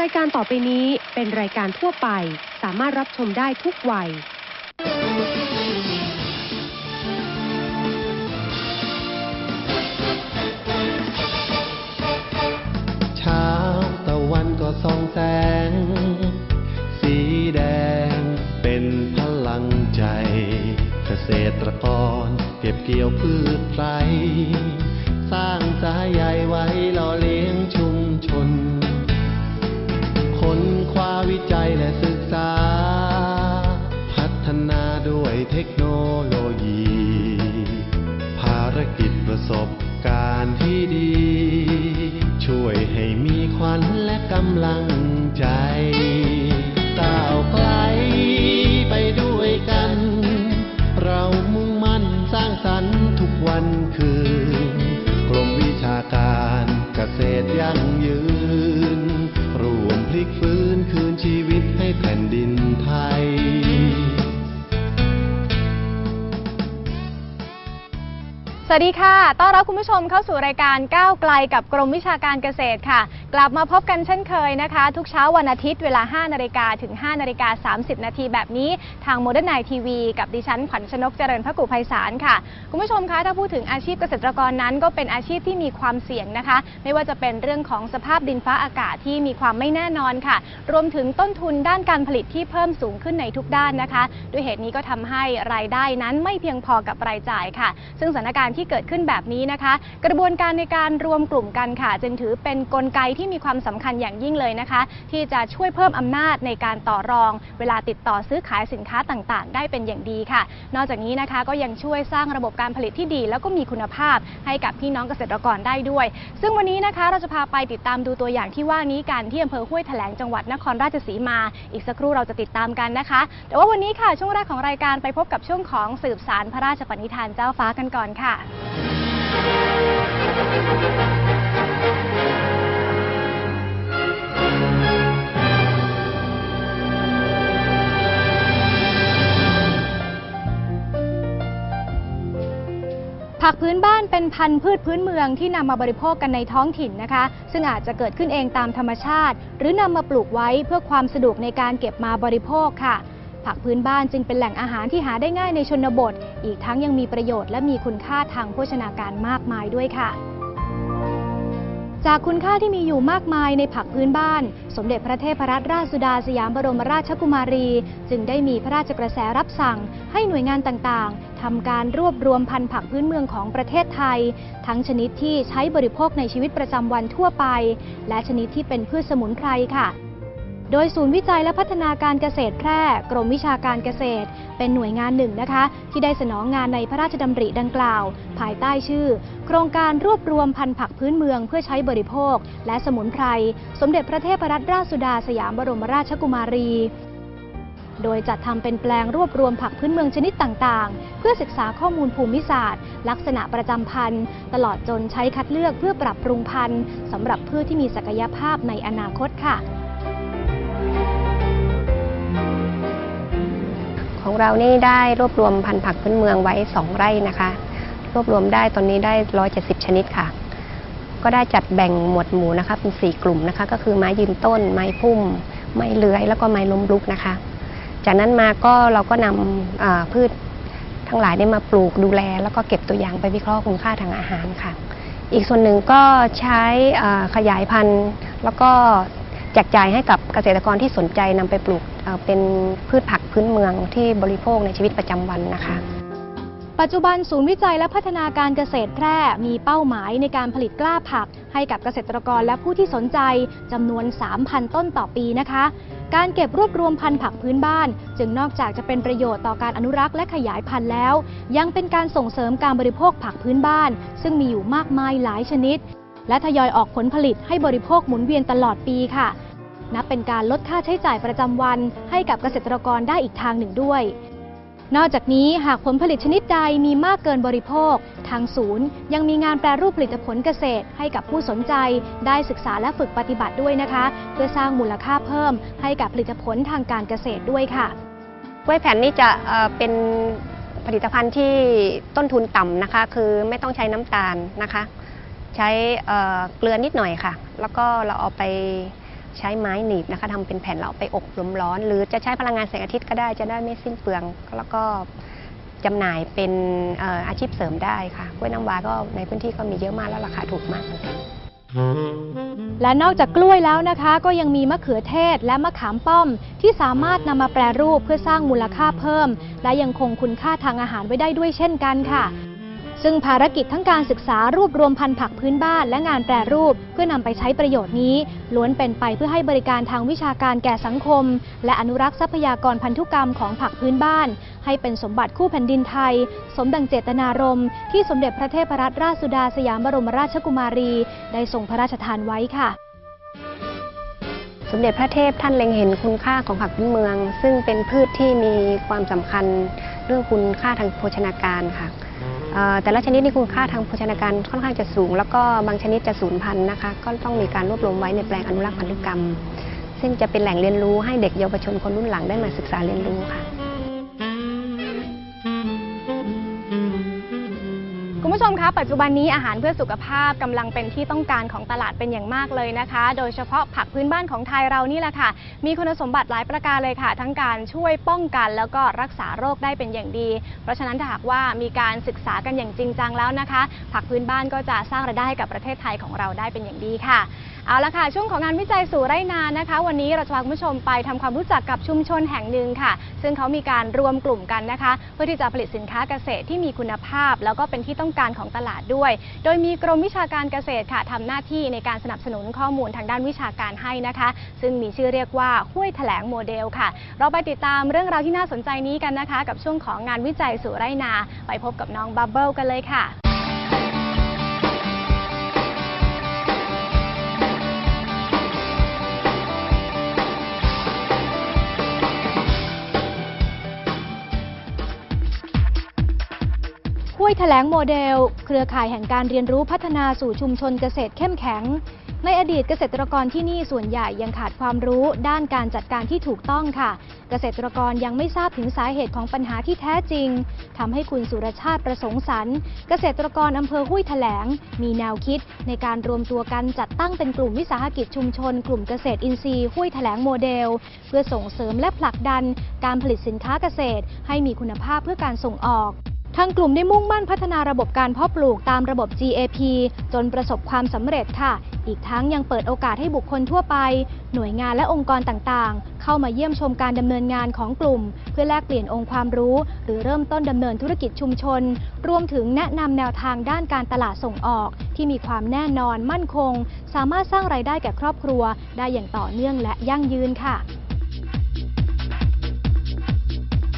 รายการต่อไปนี้เป็นรายการทั่วไป สามารถรับชมได้ทุกวัย เช้าตะวันก็ส่องแสง สีแดงเป็นพลังใจ เกษตรกรเก็บเกี่ยวพืชไร่สร้างสายใยไว้หล่อเลี้ยง กิ วัสดีค่ะ ต้อนรับคุณผู้ชมเข้าสู่รายการก้าวไกลกับกรมวิชาการเกษตรค่ะ กลับมาพบกันเช่นเคยนะคะ ทุกเช้าวันอาทิตย์เวลา 5 นาฬิกาถึง 5 นาฬิกา 30 นาทีแบบนี้ทางโมเดิร์นไนทีวีกับดิฉันขวัญชนกเจริญพระกุภัยสารค่ะ คุณผู้ชมคะถ้าพูดถึงอาชีพเกษตรกรนั้น ก็เป็นอาชีพที่มีความเสี่ยงนะคะ ไม่ว่าจะเป็นเรื่องของสภาพดินฟ้าอากาศที่มีความไม่แน่นอนค่ะ รวมถึงต้นทุนด้านการผลิตที่เพิ่มสูงขึ้นในทุกด้านนะคะ ด้วยเหตุนี้ก็ทำให้รายได้นั้นไม่เพียงพอกับรายจ่ายค่ะ ซึ่งสถานการณ์ที่เกิดขึ้นแบบนี้นะคะ กระบวนการในการรวมกลุ่มกันค่ะ จึงถือเป็นนกลไกที่มีความสำคัญอย่างยิ่งเลยนะคะ ที่จะช่วยเพิ่มอำนาจในการต่อรอง เวลาติดต่อซื้อขายสินค้าต่างๆ ได้เป็นอย่างดีค่ะ นอกจากนี้นะคะก็ยังช่วยสร้างระบบการผลิตที่ดี แล้วก็มีคุณภาพให้กับพี่น้องเกษตรกรได้ด้วย ซึ่งวันนี้นะคะเราจะพาไปติดตามดูตัวอย่างที่ว่านี้กันที่อำเภอห้วยแถลงจังหวัดนครราชสีมา อีกสักครู่เราจะติดตามกันนะคะ แต่ว่าวันนี้ค่ะช่วงแรกของรายการไปพบกับช่วงของสืบสารพระราชปณิธานเจ้าฟ้ากันก่อนค่ะผักพื้นบ้านเป็นพันธุ์พืชพื้นเมืองที่นำมาบริโภคกันในท้องถิ่นนะคะ ซึ่งอาจจะเกิดขึ้นเองตามธรรมชาติ หรือนำมาปลูกไว้เพื่อความสะดวกในการเก็บมาบริโภคค่ะ ผักพื้นบ้านจึงเป็นแหล่งอาหารที่หาได้ง่ายในชนบท อีกทั้งยังมีประโยชน์และมีคุณค่าทางโภชนาการมากมายด้วยค่ะจากคุณค่าที่มีอยู่มากมายในผักพื้นบ้าน สมเด็จพระเทพรัตนราชสุดาสยามบรมราชกุมารี จึงได้มีพระราชกระแสรับสั่ง ให้หน่วยงานต่างๆ ทำการรวบรวมพันธุ์ผักพื้นเมืองของประเทศไทย ทั้งชนิดที่ใช้บริโภคในชีวิตประจำวันทั่วไป และชนิดที่เป็นพืชสมุนไพรค่ะ โดยศูนย์วิจัยและพัฒนาการเกษตรแพร่ กรมวิชาการเกษตร เป็นหน่วยงานหนึ่งนะคะ ที่ได้สนองงานในพระราชดำริดังกล่าว ภายใต้ชื่อ โครงการรวบรวมพันธุ์ผักพื้นเมืองเพื่อใช้บริโภค และสมุนไพร สมเด็จพระเทพรัตนราชสุดาสยามบรมราชกุมารีโดยจัดทำเป็นแปลงรวบรวมผักพื้นเมืองชนิดต่างๆ เพื่อศึกษาข้อมูลภูมิศาสตร์ ลักษณะประจำพันธุ์ ตลอดจนใช้คัดเลือกเพื่อปรับปรุงพันธุ์สำหรับพืชที่มีศักยภาพในอนาคตค่ะ ของเรานี่ได้รวบรวมพันธุ์ผักพื้นเมืองไว้ 2 ไร่นะคะ รวบรวมได้ตอนนี้ได้ 170 ชนิดค่ะ ก็ได้จัดแบ่งหมวดหมู่นะคะเป็น 4 กลุ่มนะคะ ก็คือไม้ยืนต้น ไม้พุ่ม ไม้เลื้อย แล้วก็ไม้ล้มลุกนะคะ จากนั้นมาก็เราก็นำอ่าพืชทั้งหลายได้มาปลูกดูแล แล้วก็เก็บตัวอย่างไปวิเคราะห์คุณค่าทางอาหารค่ะ อีกส่วนหนึ่งก็ใช้ขยายพันธุ์ แล้วก็แจกจ่ายให้กับเกษตรกรที่สนใจนำไปปลูก เป็นพืชผักพื้นเมืองที่บริโภคในชีวิตประจำวันนะคะ ปัจจุบันศูนย์วิจัยและพัฒนาการเกษตรแพร่มีเป้าหมายในการผลิตกล้าผัก ให้กับเกษตรกรและผู้ที่สนใจจำนวน 3,000 ต้นต่อปีนะคะ การเก็บรวบรวมพันธุ์ผักพื้นบ้าน จึงนอกจากจะเป็นประโยชน์ต่อการอนุรักษ์และขยายพันธุ์แล้ว ยังเป็นการส่งเสริมการบริโภคผักพื้นบ้าน ซึ่งมีอยู่มากมายหลายชนิด และทยอยออกผลผลิตให้บริโภคหมุนเวียนตลอดปีค่ะ นับเป็นการลดค่าใช้จ่ายประจำวันให้กับเกษตรกรได้อีกทางหนึ่งด้วย นอกจากนี้หากผลผลิตชนิดใดมีมากเกินบริโภค ทางศูนย์ ยังมีงานแปรรูปผลิตผลเกษตร ให้กับผู้สนใจ ได้ศึกษาและฝึกปฏิบัติด้วยนะคะ เพื่อสร้างมูลค่าเพิ่ม ให้กับผลิตผลทางการเกษตรด้วยค่ะกล้วยแผ่นนี่จะเเป็นผลิตภัณฑ์ที่ต้นทุนต่ำนะคะ คือไม่ต้องใช้น้ำตาลนะคะ ใช้เเกลือนิดหน่อยค่ะ แล้วก็เราเอาไป ใช้ไม้หนีบนะคะทำเป็นแผ่นแล้วเอาไปอบลมร้อน หรือจะใช้พลังงานแสงอาทิตย์ก็ได้จะได้ไม่สิ้นเปลือง แล้วก็จำหน่ายเป็นอออาชีพเสริมได้ค่ะกล้วยน้ำว้าก็ในพื้นที่ก็มีเยอะมากแล้วราคาถูกมากเหมือนกันและนอกจากกล้วยแล้วนะคะ ก็ยังมีมะเขือเทศและมะขามป้อม ที่สามารถนำมาแปรรูปเพื่อสร้างมูลค่าเพิ่ม และยังคงคุณค่าทางอาหารไว้ได้ด้วยเช่นกันค่ะ ซึ่งภารกิจทั้งการศึกษารวบรวมพันธุ์ผักพื้นบ้านและงานแปรรูป เพื่อนำไปใช้ประโยชน์นี้ ล้วนเป็นไปเพื่อให้บริการทางวิชาการแก่สังคม และอนุรักษ์ทรัพยากรพันธุกรรมของผักพื้นบ้าน ให้เป็นสมบัติคู่แผ่นดินไทย สมดังเจตนารมณ์ที่สมเด็จพระเทพรัตนราชสุดาสยามบรมราชกุมารี ได้ทรงพระราชทานไว้ค่ะสมเด็จพระเทพท่านเล็งเห็นคุณค่าของผักพื้นเมือง ซึ่งเป็นพืชที่มีความสำคัญเรื่องคุณค่าทางโภชนาการค่ะ แต่ละชนิดนี่คุณค่าทางโภชนาการค่อนข้างจะสูง แล้วก็บางชนิดจะสูญพันธุ์นะคะ ก็ต้องมีการรวบรวมไว้ในแปลงอนุรักษ์พันธุกรรม ซึ่งจะเป็นแหล่งเรียนรู้ให้เด็กเยาวชนคนรุ่นหลังได้มาศึกษาเรียนรู้ค่ะ ผู้ชมคะปัจจุบันนี้อาหารเพื่อสุขภาพกำลังเป็นที่ต้องการของตลาดเป็นอย่างมากเลยนะคะ โดยเฉพาะผักพื้นบ้านของไทยเรานี่แหละค่ะ มีคุณสมบัติหลายประการเลยค่ะ ทั้งการช่วยป้องกันแล้วก็รักษาโรคได้เป็นอย่างดี เพราะฉะนั้นถ้าหากว่ามีการศึกษากันอย่างจริงจังแล้วนะคะ ผักพื้นบ้านก็จะสร้างรายได้ให้กับประเทศไทยของเราได้เป็นอย่างดีค่ะ เอาละค่ะ ช่วงของงานวิจัยสู่ไร่นานะคะ วันนี้เราจะพาคุณผู้ชมไปทำความรู้จักกับชุมชนแห่งหนึ่งค่ะ ซึ่งเขามีการรวมกลุ่มกันนะคะ เพื่อที่จะผลิตสินค้าเกษตรที่มีคุณภาพ แล้วก็เป็นที่ต้องการของตลาดด้วย โดยมีกรมวิชาการเกษตรค่ะทำหน้าที่ในการสนับสนุนข้อมูลทางด้านวิชาการให้นะคะ ซึ่งมีชื่อเรียกว่าห้วยแถลงโมเดลค่ะ เราไปติดตามเรื่องราวที่น่าสนใจนี้กันนะคะ กับช่วงของงานวิจัยสู่ไร่นา ไปพบกับน้องบับเบิลกันเลยค่ะ ห้วยแถลงโมเดล เครือข่ายแห่งการเรียนรู้พัฒนาสู่ชุมชนเกษตรเข้มแข็ง ในอดีตเกษตรกรที่นี่ส่วนใหญ่ยังขาดความรู้ด้านการจัดการที่ถูกต้องค่ะ เกษตรกรยังไม่ทราบถึงสาเหตุของปัญหาที่แท้จริงทำให้คุณสุรชาติประสงค์สรรเกษตรกรอำเภอห้วยแถลง มีแนวคิดในการรวมตัวกันจัดตั้งเป็นกลุ่มวิสาหกิจชุมชน กลุ่มเกษตรอินทรีย์ห้วยแถลงโมเดล เพื่อส่งเสริมและผลักดัน การผลิตสินค้าเกษตร ให้มีคุณภาพเพื่อการส่งออก ทางกลุ่มได้มุ่งมั่นพัฒนาระบบการเพาะปลูกตามระบบ GAP จนประสบความสำเร็จค่ะ อีกทั้งยังเปิดโอกาสให้บุคคลทั่วไป หน่วยงานและองค์กรต่างๆ เข้ามาเยี่ยมชมการดำเนินงานของกลุ่ม เพื่อแลกเปลี่ยนองค์ความรู้ หรือเริ่มต้นดำเนินธุรกิจชุมชน รวมถึงแนะนำแนวทางด้านการตลาดส่งออก ที่มีความแน่นอนมั่นคง สามารถสร้างรายได้แก่ครอบครัว ได้อย่างต่อเนื่องและยั่งยืนค่ะ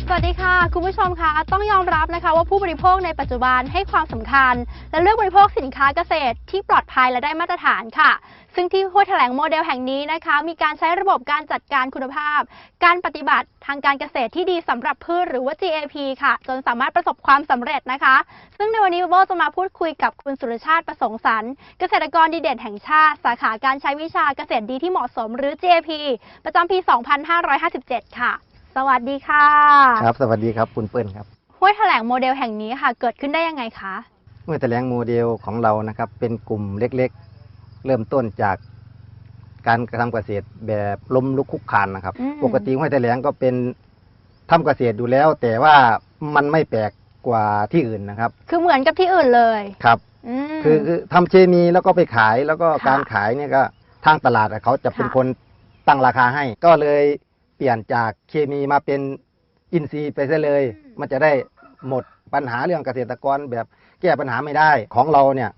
สวัสดีค่ะ คุณผู้ชมคะต้องยอมรับนะคะ ว่าผู้บริโภคในปัจจุบันให้ความสำคัญ และเลือกบริโภคสินค้าเกษตรที่ปลอดภัยและได้มาตรฐานค่ะ ซึ่งที่ห้วยแถลงโมเดลแห่งนี้นะคะ มีการใช้ระบบการจัดการคุณภาพ การปฏิบัติทางการเกษตรที่ดีสำหรับพืชหรือว่า GAP ค่ะ จนสามารถประสบความสำเร็จนะคะ ซึ่งในวันนี้โบจะมาพูดคุยกับคุณสุรชาติประสงค์สรรเกษตรกรดีเด่นแห่งชาติ สาขาการใช้วิชาเกษตรดีที่เหมาะสมหรือ GAP ประจำปี 2557 ค่ะ สวัสดีค่ะ ครับ สวัสดีครับคุณเปิ้ลครับห้วยแถลงโมเดลแห่งนี้ค่ะ เกิดขึ้นได้ยังไงคะเมื่อแถลงโมเดลของเรานะครับ เป็นกลุ่มเล็กๆ เริ่มต้นจากการกระทำเกษตรแบบล้มลุกคลุกคลานนะครับอืมปกติห้วยแถลงก็เป็นทำเกษตรอยู่แล้ว แต่ว่ามันไม่แปลกกว่าที่อื่นนะครับ คือเหมือนกับที่อื่นเลยครับอืมคือคือทำเคมีแล้วก็ไปขายแล้วก็ค่ะการขายเนี่ยก็ทางตลาดอะเขาจะเป็นค่ะคนตั้งราคาให้ ก็เลย เปลี่ยนจากเคมีมาเป็นอินทรีย์ไปซะเลย มันจะได้หมดปัญหาเรื่องเกษตรกรแบบแก้ปัญหาไม่ได้ของเราเนี่ย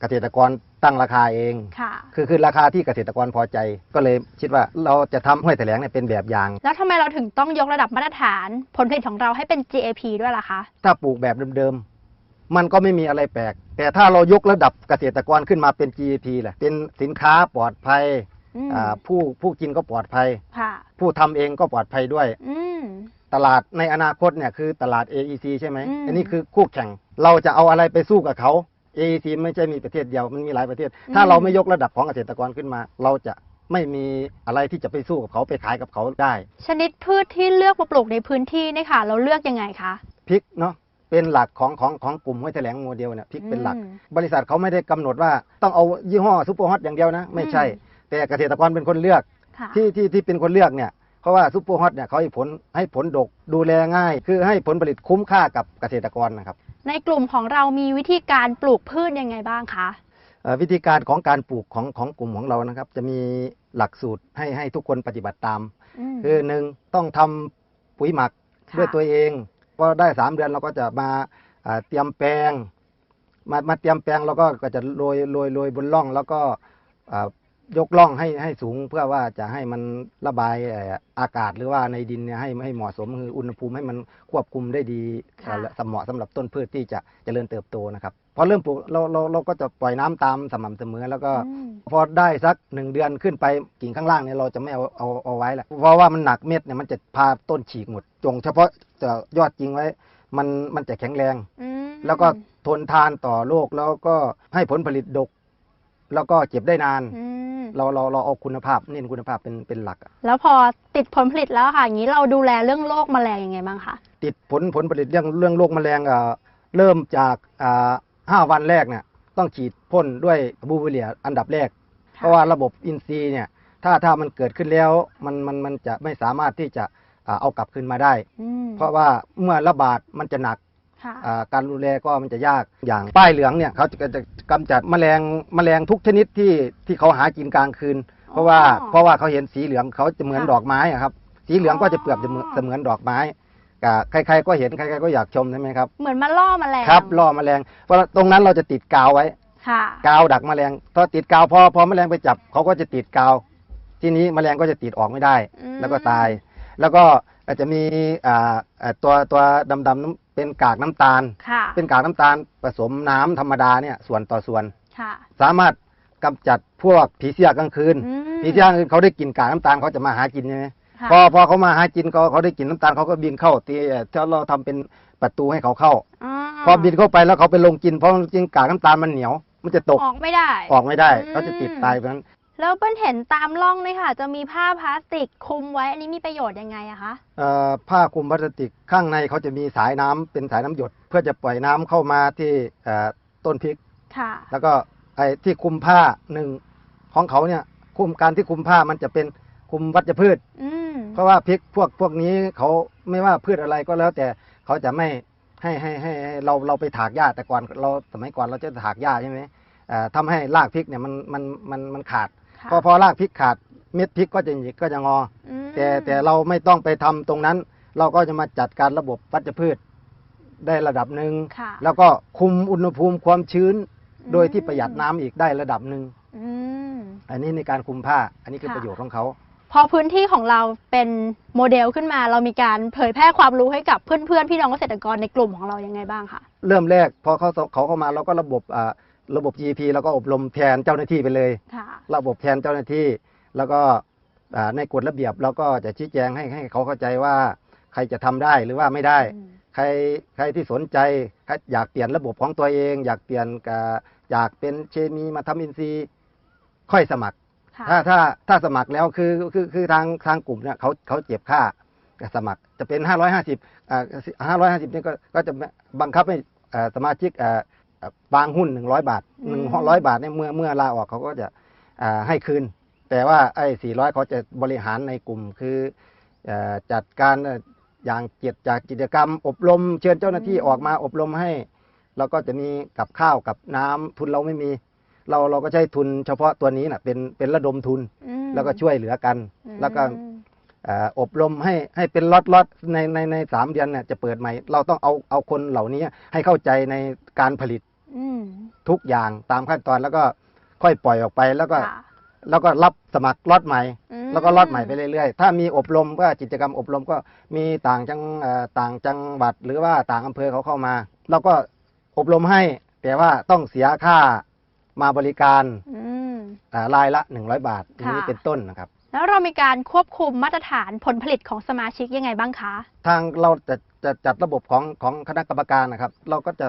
เกษตรกรตั้งราคาเอง ค่ะ คือคือราคาที่เกษตรกรพอใจ ก็เลยคิดว่าเราจะทำห้วยแถลงเนี่ยเป็นแบบอย่าง แล้วทำไมเราถึงต้องยกระดับมาตรฐานผลผลิตของเราให้เป็น GAP ด้วยล่ะคะ ถ้าปลูกแบบเดิมๆ มันก็ไม่มีอะไรแปลก แต่ถ้าเรายกระดับเกษตรกรขึ้นมาเป็น GEP แหละเป็นสินค้าปลอดภัยอื มอ่าผู้ผู้กินก็ปลอดภัย ค่ะ ผู้ทำเองก็ปลอดภัยด้วย อืม ตลาดในอนาคตเนี่ยคือตลาด AEC ใช่ไหมอืมอันนี้คือคู่แข่ง เราจะเอาอะไรไปสู้กับเขา AEC ไม่ใช่มีประเทศเดียว มันมีหลายประเทศถ้าเราไม่ยกระดับของเกษตรกรขึ้นมา เราจะไม่มีอะไรที่จะไปสู้กับเขาไปขายกับเขาได้ ชนิดพืชที่เลือกมาปลูกในพื้นที่เนี่ยค่ะ เราเลือกยังไงคะ พริกเนาะเป็นหลักของของของกลุ่มห้วยแถลงโมเดลเนี่ยพริกเป็นหลัก อืมบริษัทเขาไม่ได้กำหนดว่าต้องเอายี่ห้อซูเปอร์ฮอตอย่างเดียวนะ ไม่ใช่ อืม แต่เกษตรกรเป็นคนเลือก ค่ะ ที่ที่ที่เป็นคนเลือกเนี่ยเพราะว่าซุปเปอร์ฮอตเนี่ยเขาให้ผลให้ผลดกดูแลง่าย คือให้ผลผลิตคุ้มค่ากับเกษตรกรนะครับในกลุ่มของเรามีวิธีการปลูกพืชยังไงบ้างคะ เอ่อวิธีการของการปลูกของของกลุ่มของเรานะครับ จะมีหลักสูตรให้ให้ทุกคนปฏิบัติตาม ม คือหนึ่งต้องทำปุ๋ยหมักค่ะด้วยตัวเองพอได้สามเดือนเราก็จะมาอ่าเตรียมแปลง มามาเตรียมแปลงเราก็ก็จะโรยโรยโรยบนร่อง แล้วก็อ่า ยกร่องให้ให้สูงเพื่อว่าจะให้มันระบายเอ่ออากาศหรือว่าในดินเนี่ยให้ให้เหมาะสมคืออุณหภูมิให้มันควบคุมได้ดีค่ะเอ่อสมเหมาะสำหรับต้นพืชที่จะเจริญเติบโตนะครับพอเริ่มปลูกเราเราเราก็จะปล่อยน้ำตามสม่ำเสมอ แล้วก็อืมพอได้สักหนึ่งเดือนขึ้นไปกิ่งข้างล่างเนี่ยเราจะไม่เอาเอาเอาไว้แหละเพราะว่ามันหนักเม็ดเนี่ยมันจะพาต้นฉีกหมดจงเฉพาะจะยอดจริงไว้ มันมันจะแข็งแรงอืมแล้วก็ทนทานต่อโรคแล้วก็ให้ผลผลิตดก แล้วก็เก็บได้นาน อืมเราเราเราเอาคุณภาพเน้นคุณภาพเป็นเป็นหลักอะแล้วพอติดผลผลิตแล้วค่ะอย่างนี้เราดูแลเรื่องโรคแมลงยังไงบ้างคะติดผลผลผลิตเรื่องเรื่องโรคแมลงอะเริ่มจากอ่าห้าวันแรกเนี่ยต้องฉีดพ่นด้วยบูเวเรียอันดับแรก เพราะว่าระบบอินทรีย์เนี่ยถ้าถ้ามันเกิดขึ้นแล้วมันมันมันจะไม่สามารถที่จะอ่าเอากลับคืนมาได้ อืมเพราะว่าเมื่อระบาดมันจะหนักค่ะอ่า การดูแลก็มันจะยากอย่างป้ายเหลืองเนี่ยเขาจะจะกำจัดแมลงแมลงทุกชนิดที่ที่เขาหากินกลางคืน เพราะว่าอ๋อเพราะว่าเขาเห็นสีเหลืองเขาจะเหมือนค่ะดอกไม้อะครับ สีเหลืองก็จะเปรียบอ๋อเสมือนเสมือนดอกไม้กะใครๆก็เห็นใครๆก็อยากชมใช่ไหมครับเหมือนมาล่อแมลงครับล่อแมลงเพราะตรงนั้นเราจะติดกาวไว้ค่ะกาวดักแมลงพอติดกาวพอพอแมลงไปจับเขาก็จะติดกาว ทีนี้แมลงก็จะติดออกไม่ได้อืมแล้วก็ตาย แล้วก็อาจจะมีอ่าอ่าตัวตัวดำๆน้ำ เป็นกากน้ำตาล ค่ะเป็นกากน้ำตาลผสมน้ำธรรมดาเนี่ยส่วนต่อส่วน ค่ะสามารถกำจัดพวกผีเสื้อกลางคืน อืมผีเสื้อกลางคืนเขาได้กลิ่นกากน้ำตาลเขาจะมาหากินใช่ไหมค่ะพอพอเขามาหากินเขาเขาได้กลิ่นน้ำตาลเขาก็บินเข้าตีเอ่อถ้าเราทำเป็นประตูให้เขาเข้า พอบินเข้าไปแล้วเขาไปลงกินเพราะจริงกากน้ำตาลมันเหนียว มันจะตกออกไม่ได้ ออกไม่ได้อืม เขาจะติดตายเพราะฉะนั้น แล้วเปิ้ลเห็นตามร่องเลยค่ะ จะมีผ้าพลาสติกคลุมไว้ อันนี้มีประโยชน์ยังไงอะคะเอ่อผ้าคลุมพลาสติกข้างในเขาจะมีสายน้ำเป็นสายน้ำหยด เพื่อจะปล่อยน้ำเข้ามาที่เอ่อต้นพริก ค่ะ แล้วก็ไอ้ที่คลุมผ้าหนึ่งของเขาเนี่ยคุมการที่คลุมผ้ามันจะเป็นคุมวัชพืช อืมเพราะว่าพริกพวกพวกนี้เขาไม่ว่าพืชอะไรก็แล้ว แต่เขาจะไม่ให้ให้ให้ให้เราเราไปถากหญ้าแต่ก่อนเราสมัยก่อนเราจะถากหญ้าใช่ไหมเอ่อทำให้รากพริกเนี่ยมันมันมันมันขาดค่ะ พอพอรากพริกขาดเม็ดพริกก็จะหยิกก็จะงอ อืมแต่แต่เราไม่ต้องไปทำตรงนั้น เราก็จะมาจัดการระบบวัชพืชได้ระดับหนึ่งค่ะแล้วก็คุมอุณหภูมิความชื้นอืมโดยที่ประหยัดน้ำอีกได้ระดับหนึ่งอืม อันนี้ในการคุมผ้า อันนี้คือค่ะ ประโยชน์ของเขา พอพื้นที่ของเราเป็นโมเดลขึ้นมา เรามีการเผยแพร่ความรู้ให้กับเพื่อนๆพี่น้องเกษตรกรในกลุ่มของเรายังไงบ้างคะ เริ่มแรกพอเขาเขาเข้ามาเราก็ระบบอ่า ระบบ GP แล้วก็อบรมแทนเจ้าหน้าที่ไปเลย ค่ะ ระบบแทนเจ้าหน้าที่ แล้วก็อ่าในกฎระเบียบเราก็จะชี้แจงให้ให้เขาเข้าใจว่า ใครจะทำได้หรือว่าไม่ได้ อืม ใครใครที่สนใจใครอยากเปลี่ยนระบบของตัวเอง อยากเปลี่ยนกับอยากเป็นเคมีมาทำอินทรีย์ ค่อยสมัคร ค่ะ ถ้าถ้าถ้าสมัครแล้วคือคือคือทางทางกลุ่มเนี่ยเขาเขาเจ็บค่าสมัครจะเป็น 550อ่า550นี่ก็ก็จะบังคับให้อ่าสมาชิกอ่าอ่า วางหุ้น100บาทอืม100บาทเนี่ยเมื่อเมื่อลาออกเขาก็จะอ่าให้คืน แต่ว่าไอ้400เขาจะบริหารในกลุ่มคือเอ่อจัดการเอ่ออย่างเกียรติจากกิจกรรม อบรมเชิญเจ้าหน้าที่ออกมาอบรมให้แล้วก็จะมีกับข้าวกับน้ำทุนเราไม่มี เราเราก็ใช้ทุนเฉพาะตัวนี้นะเป็นเป็นระดมทุนอืมแล้วก็ช่วยเหลือกันอืมแล้วก็เอ่ออบรมให้ให้เป็นล็อตล็อตในในในสามเดือนเนี่ยจะเปิดใหม่ เราต้องเอาเอาคนเหล่านี้ให้เข้าใจในการผลิตอืม ทุกอย่างตามขั้นตอนแล้วก็ค่อยปล่อยออกไปแล้วก็ค่ะแล้วก็รับสมัครล็อตใหม่อืมแล้วก็ล็อตใหม่ไปเรื่อยๆ ถ้ามีอบรมก็กิจกรรมอบรมก็มีต่างจังเอ่อต่างจังหวัด หรือว่าต่างอำเภอเขาเข้ามาเราก็อบรมให้แต่ว่าต้องเสียค่ามาบริการอืมอ่ารายละ 100 บาทอย่างนี้ค่ะเป็นต้นนะครับ แล้วเรามีการควบคุมมาตรฐานผลผลิตของสมาชิกยังไงบ้างคะ ทางเราจะจะจัดระบบของของคณะกรรมการนะครับ เราก็จะ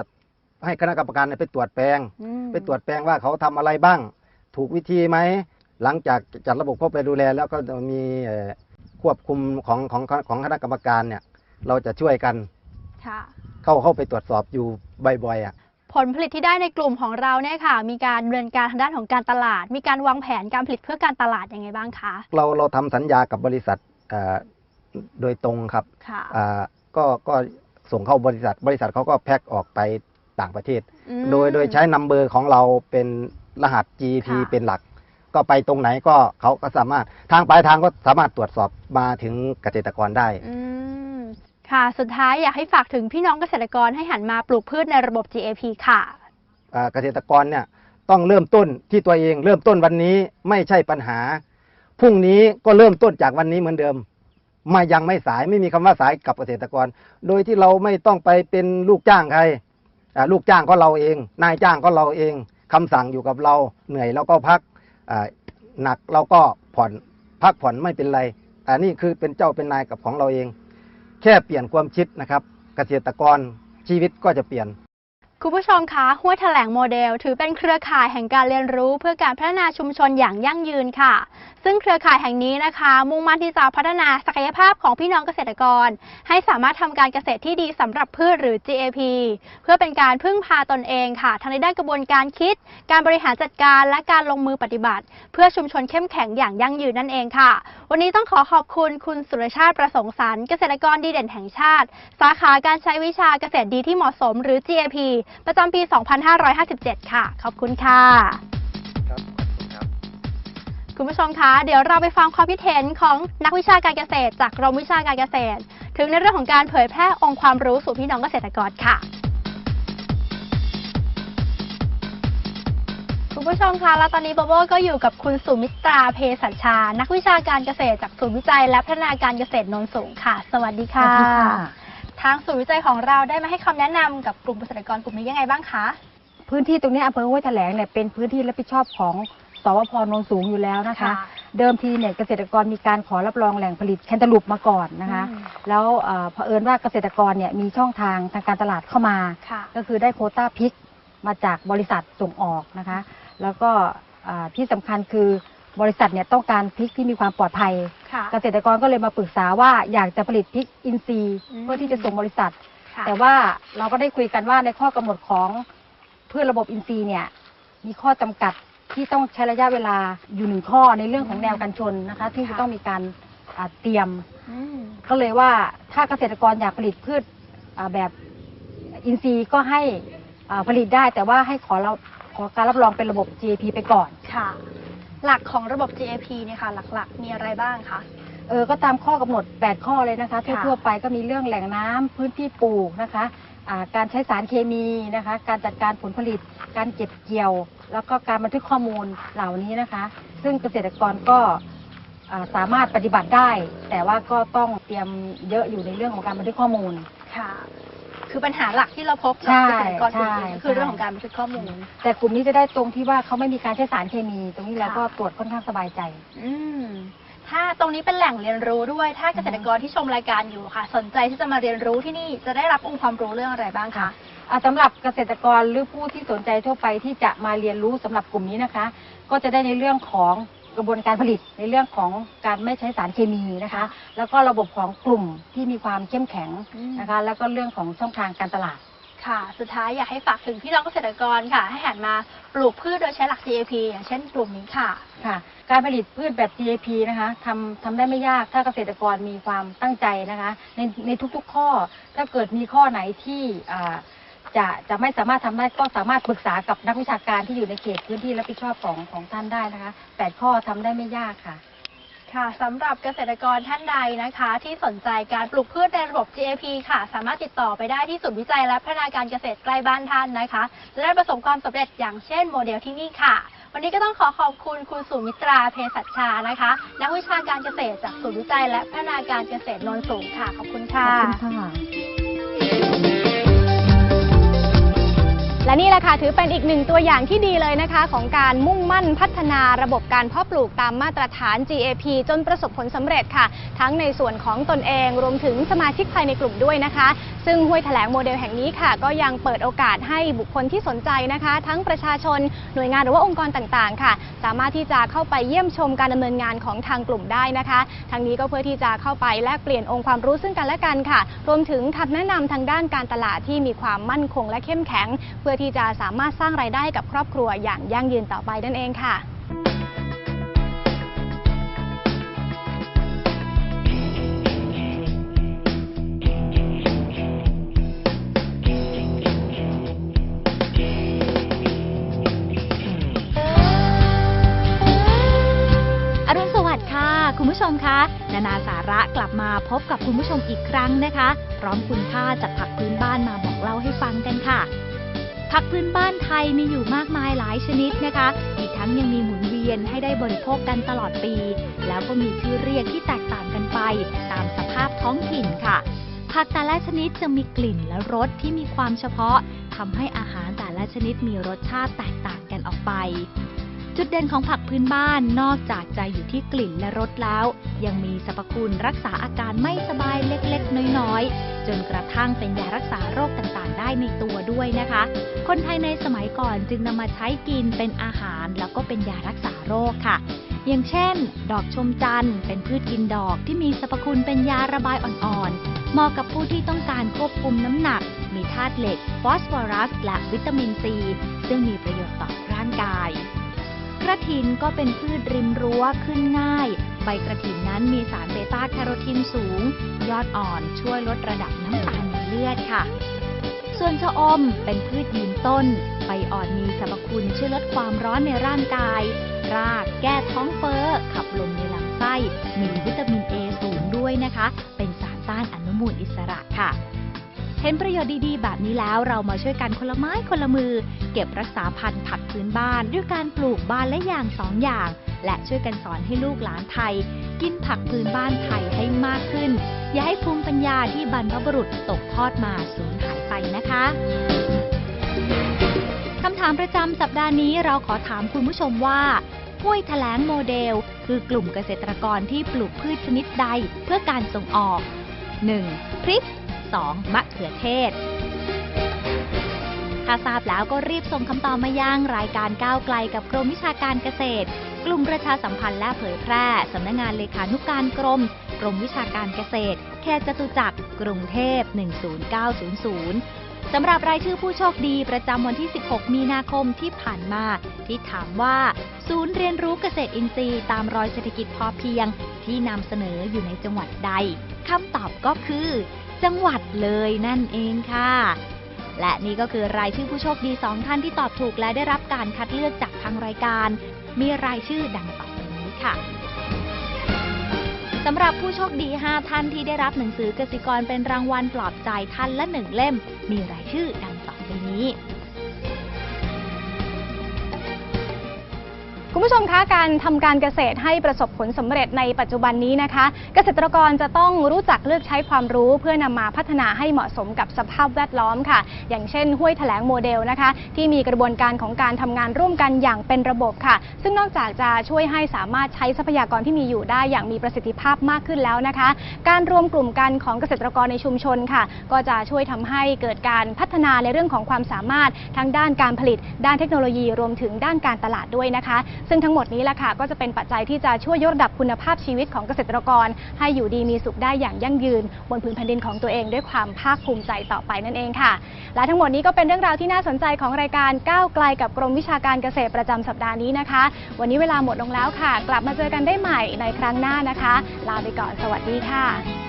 ให้คณะกรรมการเนี่ยไปตรวจแปลงอืมไปตรวจแปลงว่าเขาทำอะไรบ้าง ถูกวิธีไหม หลังจากจัดระบบเข้าไปดูแล แล้วก็จะมีเอ่อควบคุมของของของคณะกรรมการเนี่ย เราจะช่วยกันค่ะเข้าเข้าไปตรวจสอบอยู่บ่อยๆอะผผลผลิตที่ได้ในกลุ่มของเราเนี่ยค่ะ มีการดำเนินการทางด้านของการตลาด มีการวางแผนการผลิตเพื่อการตลาดยังไงบ้างคะเราเราทำสัญญากับบริษัทเอ่อโดยตรงครับค่ะอ่าก็ก็ส่งเข้าบริษัท บริษัทเขาก็แพ็คออกไป ต่างประเทศอืมโดยโดยใช้นัมเบอร์ของเราเป็นรหัส GP ค่ะ เป็นหลัก ก็ไปตรงไหนก็เขาก็สามารถทางปลายทางก็สามารถตรวจสอบมาถึงเกษตรกรได้ อืมค่ะ สุดท้ายอยากให้ฝากถึงพี่น้องเกษตรกรให้หันมาปลูกพืชในระบบ GAP ค่ะ อ่าเกษตรกรเนี่ยต้องเริ่มต้นที่ตัวเองเริ่มต้นวันนี้ไม่ใช่ปัญหาพรุ่งนี้ก็เริ่มต้นจากวันนี้เหมือนเดิม มายังไม่สายไม่มีคำว่าสายกับเกษตรกร โดยที่เราไม่ต้องไปเป็นลูกจ้างใครอ่า ลูกจ้างก็เราเอง นายจ้างก็เราเองคำสั่งอยู่กับเราเหนื่อยเราก็พักหนักเราก็ผ่อนพักผ่อนไม่เป็นไรอันนี้คือเป็นเจ้าเป็นนายกับของเราเอง แค่เปลี่ยนความคิดนะครับ เกษตรกรชีวิตก็จะเปลี่ยน คุณผู้ชมคะห้วยแถลงโมเดล ถือเป็นเครือข่ายแห่งการเรียนรู้เพื่อการพัฒนาชุมชนอย่างยั่งยืนค่ะ ซึ่งเครือข่ายแห่งนี้นะคะ มุ่งมั่นที่จะพัฒนาศักยภาพของพี่น้องเกษตรกร ให้สามารถทำการเกษตรที่ดีสำหรับพืชหรือ GAP เพื่อเป็นการพึ่งพาตนเองค่ะ ทั้งในด้านกระบวนการคิด การบริหารจัดการและการลงมือปฏิบัติ เพื่อชุมชนเข้มแข็งอย่างยั่งยืนนั่นเองค่ะ วันนี้ต้องขอขอบคุณคุณสุรชาติประสงค์สรรเกษตรกรดีเด่นแห่งชาติ สาขาการใช้วิชาเกษตรดีที่เหมาะสมหรือ GAP ประจำปี 2557 ค่ะ ขอบคุณค่ะครับขอบคุณครับคุณผู้ชมคะเดี๋ยวเราไปฟังความคิดเห็นของนักวิชาการเกษตร จากกรมวิชาการเกษตร ถึงในเรื่องของการเผยแพร่องค์ความรู้สู่พี่น้องเกษตรกรค่ะคุณผู้ชมคะและตอนนี้โบโบก็อยู่กับคุณสุมิตราเพศัชชา นักวิชาการเกษตรจากศูนย์วิจัยและพัฒนาการเกษตรโนนสูงค่ะ สวัสดีค่ะ ทางศูนย์วิจัยของเราได้มาให้คำแนะนำกับกลุ่มเกษตรกรกลุ่มนี้ยังไงบ้างคะ พื้นที่ตรงนี้อำเภอห้วยแถลงเนี่ยเป็นพื้นที่รับผิดชอบของสวพนนสูงอยู่แล้วนะคะ เดิมทีเนี่ยเกษตรกรมีการขอรับรองแหล่งผลิตแคนตาลูปมาก่อนนะคะ อืมแล้วเอ่อเผอิญว่าเกษตรกรเนี่ยมีช่องทางทางการตลาดเข้ามา ค่ะ ก็คือได้โควต้าพริกมาจากบริษัทส่งออกนะคะ แล้วก็อ่าที่สำคัญคือ บริษัทเนี่ยต้องการพริกที่มีความปลอดภัย ค่ะ เกษตรกรก็เลยมาปรึกษาว่าอยากจะผลิตพริกอินทรีย์อืม เพื่อที่จะส่งบริษัท ค่ะแต่ว่าเราก็ได้คุยกันว่าในข้อกำหนดของพืชระบบอินทรีย์เนี่ยมีข้อจำกัดที่ต้องใช้ระยะเวลาอยู่หนึ่งข้อในเรื่องของแนวกันชนนะคะที่จะต้องมีการอ่าเตรียม อืม ก็เลยว่าถ้าเกษตรกรอยากผลิตพืชอ่าแบบอินทรีย์ก็ให้อ่าผลิตได้ แต่ว่าให้ขอเราขอการรับรองเป็นระบบ GAP ไปก่อน ค่ะ หลักของระบบ GAP เนี่ยค่ะหลักๆ มีอะไรบ้างคะ เออ ก็ตามข้อกำหนด 8 ข้อเลยนะคะ ค่ะ ทั่วๆไปก็มีเรื่องแหล่งน้ำพื้นที่ปลูกนะคะอ่าการใช้สารเคมีนะคะ การจัดการผลผลิต การเก็บเกี่ยว แล้วก็การบันทึกข้อมูลเหล่านี้นะคะ ซึ่งเกษตรกรก็อ่าสามารถปฏิบัติได้ แต่ว่าก็ต้องเตรียมเยอะอยู่ในเรื่องของการบันทึกข้อมูล ค่ะ คือปัญหาหลักที่เราพบกับใช่เกษตรกรกลุ่มนี้ใช่ก็คือเรื่องของการบันทึกข้อมูล แต่กลุ่มนี้จะได้ตรงที่ว่าเขาไม่มีการใช้สารเคมี ตรงนี้เราค่ะก็ตรวจค่อนข้างสบายใจ อืมถ้าตรงนี้เป็นแหล่งเรียนรู้ด้วย ถ้าเกษตรกรที่ชมรายการอยู่ค่ะ สนใจที่จะมาเรียนรู้ที่นี่จะได้รับองค์ความรู้เรื่องอะไรบ้างคะอ่าสำหรับเกษตรกรหรือผู้ที่สนใจทั่วไปที่จะมาเรียนรู้สำหรับกลุ่มนี้นะคะ ก็จะได้ในเรื่องของ กระบวนการผลิตในเรื่องของการไม่ใช้สารเคมีนะคะ แล้วก็ระบบของกลุ่มที่มีความเข้มแข็งอืมนะคะ แล้วก็เรื่องของช่องทางการตลาดค่ะ สุดท้ายอยากให้ฝากถึงพี่น้องเกษตรกรค่ะ ให้หันมาปลูกพืชโดยใช้หลัก GAP อย่างเช่นกลุ่มนี้ค่ะ ค่ะ การผลิตพืชแบบ GAP นะคะทำทำได้ไม่ยากถ้าเกษตรกรมีความตั้งใจนะคะ ในในทุกๆข้อ ถ้าเกิดมีข้อไหนที่อ่า จะจะไม่สามารถทำได้ก็สามารถปรึกษากับนักวิชาการที่อยู่ในเขตพื้นที่รับผิดชอบของของท่านได้นะคะแปดข้อทำได้ไม่ยากค่ะ ค่ะสำหรับเกษตรกรท่านใดนะคะ ที่สนใจการปลูกพืชในระบบ GAP ค่ะ สามารถติดต่อไปได้ที่ศูนย์วิจัยและพัฒนาการเกษตรใกล้บ้านท่านนะคะจะได้ประสบความสำเร็จอย่างเช่นโมเดลที่นี่ค่ะ วันนี้ก็ต้องขอขอบคุณคุณสุมิตราเพศัชชานะคะ นักวิชาการเกษตรจากศูนย์วิจัยและพัฒนาการเกษตรโนนสูงค่ะขอบคุณขค่ะอบคุณค่ะ และนี่แหละค่ะถือเป็นอีกหนึ่งตัวอย่างที่ดีเลยนะคะ ของการมุ่งมั่นพัฒนาระบบการเพาะปลูกตามมาตรฐาน GAP จนประสบผลสำเร็จค่ะ ทั้งในส่วนของตนเองรวมถึงสมาชิกภายในกลุ่มด้วยนะคะ ซึ่งห้วยแถลงโมเดลแห่งนี้ค่ะ ก็ยังเปิดโอกาสให้บุคคลที่สนใจนะคะ ทั้งประชาชนหน่วยงานหรือว่าองค์กรต่างๆ ค่ะ สามารถที่จะเข้าไปเยี่ยมชมการดำเนินงานของทางกลุ่มได้นะคะ ทางนี้ก็เพื่อที่จะเข้าไปแลกเปลี่ยนองค์ความรู้ซึ่งกันและกันค่ะ รวมถึงคำแนะนำทางด้านการตลาดที่มีความมั่นคงและเข้มแข็งเพื่ออที่จะสามารถสร้างรายได้กับครอบครัวอย่างยั่งยืนต่อไปนั่นเองค่ะอรุณสวัสดิ์ค่ะคุณผู้ชมคะนานาสาระกลับมาพบกับคุณผู้ชมอีกครั้งนะคะ พร้อมคุณค่าจากผักพื้นบ้านมา ผักพื้นบ้านไทยมีอยู่มากมายหลายชนิดนะคะ อีกทั้งยังมีหมุนเวียนให้ได้บริโภคกันตลอดปี แล้วก็มีชื่อเรียกที่แตกต่างกันไป ตามสภาพท้องถิ่นค่ะผักแต่ละชนิดจะมีกลิ่นและรสที่มีความเฉพาะทำให้อาหารแต่ละชนิดมีรสชาติแตกต่างกันออกไป จุดเด่นของผักพื้นบ้านนอกจากจะอยู่ที่กลิ่นและรสแล้ว ยังมีสรรพคุณรักษาอาการไม่สบายเล็กๆ น้อยๆ จนกระทั่งเป็นยารักษาโรคต่างๆ ได้ในตัวด้วยนะคะ คนไทยในสมัยก่อนจึงนำมาใช้กินเป็นอาหารแล้วก็เป็นยารักษาโรคค่ะ อย่างเช่น ดอกชมจันทร์เป็นพืชกินดอกที่มีสรรพคุณเป็นยาระบายอ่อนๆ เหมาะกับผู้ที่ต้องการควบคุมน้ำหนัก มีธาตุเหล็ก ฟอสฟอรัส และวิตามินซีซึ่งมีประโยชน์ต่อร่างกาย กระถินก็เป็นพืชริมรั้วขึ้นง่าย ใบกระถินนั้นมีสารเบต้าแคโรทีนสูง ยอดอ่อนช่วยลดระดับน้ำตาลในเลือดค่ะ ส่วนชะอมเป็นพืชยืนต้น ใบอ่อนมีสรรพคุณช่วยลดความร้อนในร่างกาย รากแก้ท้องเฟ้อ ขับลมในลำไส้ มีวิตามินเอสูงด้วยนะคะ เป็นสารต้านอนุมูลอิสระค่ะ ห็นประโยชน์ดีๆ แบบนี้แล้วเรามาช่วยกันคนละไม้คนละมือ เก็บรักษาพันธุ์ผักพื้นบ้าน ด้วยการปลูกบ้านและอย่างสองอย่าง และช่วยกันสอนให้ลูกหลานไทย กินผักพื้นบ้านไทยให้มากขึ้น อย่าให้ภูมิปัญญาที่บรรพบุรุษตกทอดมาสูญหายไปนะคะคำถามประจำสัปดาห์นี้เราขอถามคุณผู้ชมว่าห้วยแถลงโมเดล คือกลุ่มเกษตรกรที่ปลูกพืชชนิดใดเพื่อการส่งออก 1. พริก 2. มะเขือเทศ ถ้าทราบแล้วก็รีบส่งคำตอบมายังรายการก้าวไกลกับกรมวิชาการเกษตร กลุ่มประชาสัมพันธ์และเผยแพร่สำนักงานเลขานุการกรม กรมวิชาการเกษตรเขตจตุจักรกรุงเทพ 10900สำหรับรายชื่อผู้โชคดีประจำวันที่ 16 มีนาคมที่ผ่านมา ที่ถามว่า ศูนย์เรียนรู้เกษตรอินทรีย์ตามรอยเศรษฐกิจพอเพียง ที่นำเสนออยู่ในจังหวัดใดคำตอบก็คือ จังหวัดเลยนั่นเองค่ะ และนี่ก็คือรายชื่อผู้โชคดีสองท่านที่ตอบถูกและได้รับการคัดเลือกจากทางรายการ มีรายชื่อดังต่อไปนี้ค่ะสำหรับผู้โชคดี 5 ท่านที่ได้รับหนังสือกสิกรเป็นรางวัลปลอบใจท่านละหนึ่งเล่ม มีรายชื่อดังต่อไปนี้ คุณผู้ชมคะการทำการเกษตรให้ประสบผลสำเร็จในปัจจุบันนี้นะคะ เกษตรกรจะต้องรู้จักเลือกใช้ความรู้เพื่อนำมาพัฒนาให้เหมาะสมกับสภาพแวดล้อมค่ะ อย่างเช่นห้วยแถลงโมเดลนะคะ ที่มีกระบวนการของการทำงานร่วมกันอย่างเป็นระบบค่ะ ซึ่งนอกจากจะช่วยให้สามารถใช้ทรัพยากรที่มีอยู่ได้อย่างมีประสิทธิภาพมากขึ้นแล้วนะคะ การรวมกลุ่มกันของเกษตรกรในชุมชนค่ะ ก็จะช่วยทำให้เกิดการพัฒนาในเรื่องของความสามารถทั้งด้านการผลิต ด้านเทคโนโลยีรวมถึงด้านการตลาดด้วยนะคะซึ่งทั้งหมดนี้แหละค่ะก็จะเป็นปัจจัยที่จะช่วยยกระดับคุณภาพชีวิตของเกษตรกร ให้อยู่ดีมีสุขได้อย่างยั่งยืน บนพื้นแผ่นดินของตัวเองด้วยความภาคภูมิใจต่อไปนั่นเองค่ะ และทั้งหมดนี้ก็เป็นเรื่องราวที่น่าสนใจของรายการก้าวไกลกับกรมวิชาการเกษตรประจำสัปดาห์นี้นะคะ วันนี้เวลาหมดลงแล้วค่ะ กลับมาเจอกันได้ใหม่ในครั้งหน้านะคะ ลาไปก่อนสวัสดีค่ะ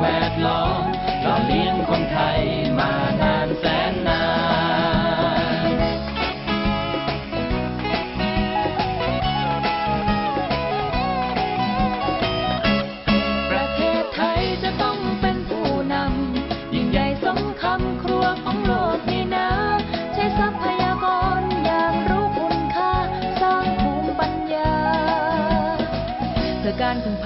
แวดล้อมหล่อเลี้ยงคนไทยมานานแสนนาน ประเทศไทยจะต้องเป็นผู้นำ ยิ่งใหญ่สมคำครัวของโลกนี่นะใช้ทรัพยากรอย่างรู้คุณค่า สร้างภูมิปัญญา เพื่อการพึ่งพา